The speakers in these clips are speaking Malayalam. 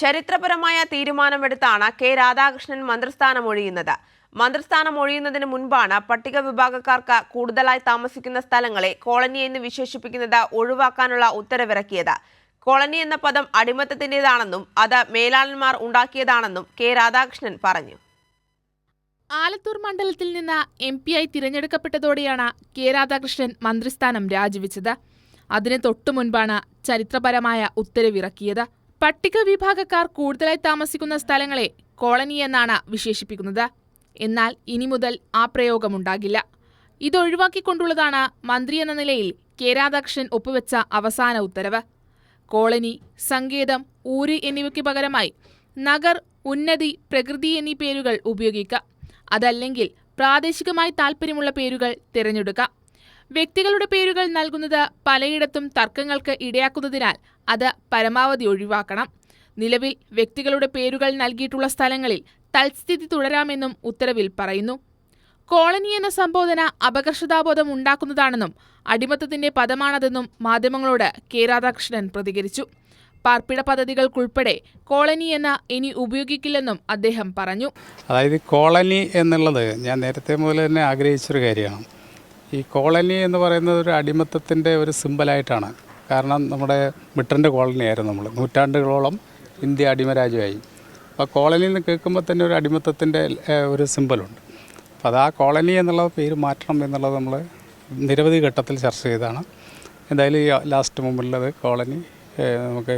ചരിത്രപരമായ തീരുമാനമെടുത്താണ് കെ രാധാകൃഷ്ണൻ മന്ത്രിസ്ഥാനം ഒഴിയുന്നത്. മന്ത്രിസ്ഥാനം ഒഴിയുന്നതിന് മുൻപാണ് പട്ടിക വിഭാഗക്കാർക്ക് കൂടുതലായി താമസിക്കുന്ന സ്ഥലങ്ങളെ കോളനി എന്ന് വിശേഷിപ്പിക്കുന്നത് ഒഴിവാക്കാനുള്ള ഉത്തരവിറക്കിയത്. കോളനി എന്ന പദം അടിമത്തത്തിന്റെതാണെന്നും അത് മേലാളന്മാർ ഉണ്ടാക്കിയതാണെന്നും കെ രാധാകൃഷ്ണൻ പറഞ്ഞു. ആലത്തൂർ മണ്ഡലത്തിൽ നിന്ന് എം പിയായി തിരഞ്ഞെടുക്കപ്പെട്ടതോടെയാണ് കെ രാധാകൃഷ്ണൻ മന്ത്രിസ്ഥാനം രാജിവെച്ചത്. അതിന് തൊട്ടു മുൻപാണ് ചരിത്രപരമായ ഉത്തരവിറക്കിയത്. പട്ടിക വിഭാഗക്കാർ കൂടുതലായി താമസിക്കുന്ന സ്ഥലങ്ങളെ കോളനി എന്നാണ് വിശേഷിപ്പിക്കുന്നത്. എന്നാൽ ഇനി മുതൽ ആ പ്രയോഗമുണ്ടാകില്ല. ഇതൊഴിവാക്കിക്കൊണ്ടുള്ളതാണ് മന്ത്രി എന്ന നിലയിൽ കെ രാധാകൃഷ്ണൻ ഒപ്പുവെച്ച അവസാന ഉത്തരവ്. കോളനി സങ്കേതം ഊര് എന്നിവയ്ക്ക് പകരമായി നഗർ ഉന്നതി പ്രകൃതി എന്നീ പേരുകൾ ഉപയോഗിക്കുക അതല്ലെങ്കിൽ പ്രാദേശികമായി താൽപ്പര്യമുള്ള പേരുകൾ തിരഞ്ഞെടുക്കാം. വ്യക്തികളുടെ പേരുകൾ നൽകുന്നത് പലയിടത്തും തർക്കങ്ങൾക്ക് ഇടയാക്കുന്നതിനാൽ അത് പരമാവധി ഒഴിവാക്കണം. നിലവിൽ വ്യക്തികളുടെ പേരുകൾ നൽകിയിട്ടുള്ള സ്ഥലങ്ങളിൽ തൽസ്ഥിതി തുടരാമെന്നും ഉത്തരവിൽ പറയുന്നു. കോളനി എന്ന സംബോധന അപകർഷതാബോധം ഉണ്ടാക്കുന്നതാണെന്നും അടിമത്തത്തിന്റെ പദമാണതെന്നും മാധ്യമങ്ങളോട് കെ രാധാകൃഷ്ണൻ പ്രതികരിച്ചു. പാർപ്പിട പദ്ധതികൾക്കുൾപ്പെടെ കോളനി എന്ന ഇനി ഉപയോഗിക്കില്ലെന്നും അദ്ദേഹം പറഞ്ഞു. അതായത് കോളനി എന്നുള്ളത് ഞാൻ നേരത്തെ മുതൽ തന്നെ ആഗ്രഹിച്ചൊരു കാര്യമാണ്. ഈ കോളനി എന്ന് പറയുന്നത് ഒരു അടിമത്തത്തിന്റെ ഒരു സിമ്പലായിട്ടാണ്. കാരണം നമ്മുടെ ബ്രിട്ടന്റെ കോളനി ആയിരുന്നു നമ്മൾ. നൂറ്റാണ്ടുകളോളം ഇന്ത്യ അടിമരാജ്യമായി. അപ്പോൾ കോളനി എന്ന് കേൾക്കുമ്പോൾ തന്നെ ഒരു അടിമത്തത്തിന്റെ ഒരു സിമ്പലുണ്ട്. അപ്പോൾ അത് ആ കോളനി എന്നുള്ള പേര് മാറ്റണം എന്നുള്ളത് നമ്മൾ നിരവധി ഘട്ടത്തിൽ ചർച്ച ചെയ്തതാണ്. എന്തായാലും ഈ ലാസ്റ്റ് മുമ്പിലുള്ളത് കോളനി നമുക്ക്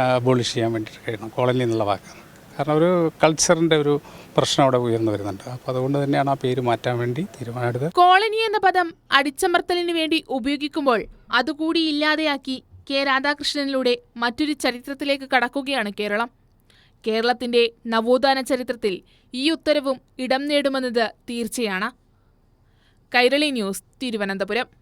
അബോളിഷ് ചെയ്യാൻ വേണ്ടിയിട്ട് കഴിയണം. കോളനി എന്നുള്ള വാക്ക് കാരണം ഒരു കൾച്ചറിന്റെ ഒരു പ്രശ്നം അവിടെ ഉയർന്നു വരുന്നുണ്ട്. അപ്പോൾ അതുകൊണ്ട് തന്നെയാണ് ആ പേര് മാറ്റാൻ വേണ്ടി തീരുമാനമെടുത്തത്. കോളനി എന്ന പദം അടിച്ചമർത്തലിന് വേണ്ടി ഉപയോഗിക്കുമ്പോൾ അതുകൂടി ഇല്ലാതെയാക്കി കെ രാധാകൃഷ്ണനിലൂടെ മറ്റൊരു ചരിത്രത്തിലേക്ക് കടക്കുകയാണ് കേരളം. കേരളത്തിന്റെ നവോത്ഥാന ചരിത്രത്തിൽ ഈ ഉത്തരവും ഇടം നേടുമെന്നത് തീർച്ചയാണ്. കൈരളി ന്യൂസ് തിരുവനന്തപുരം.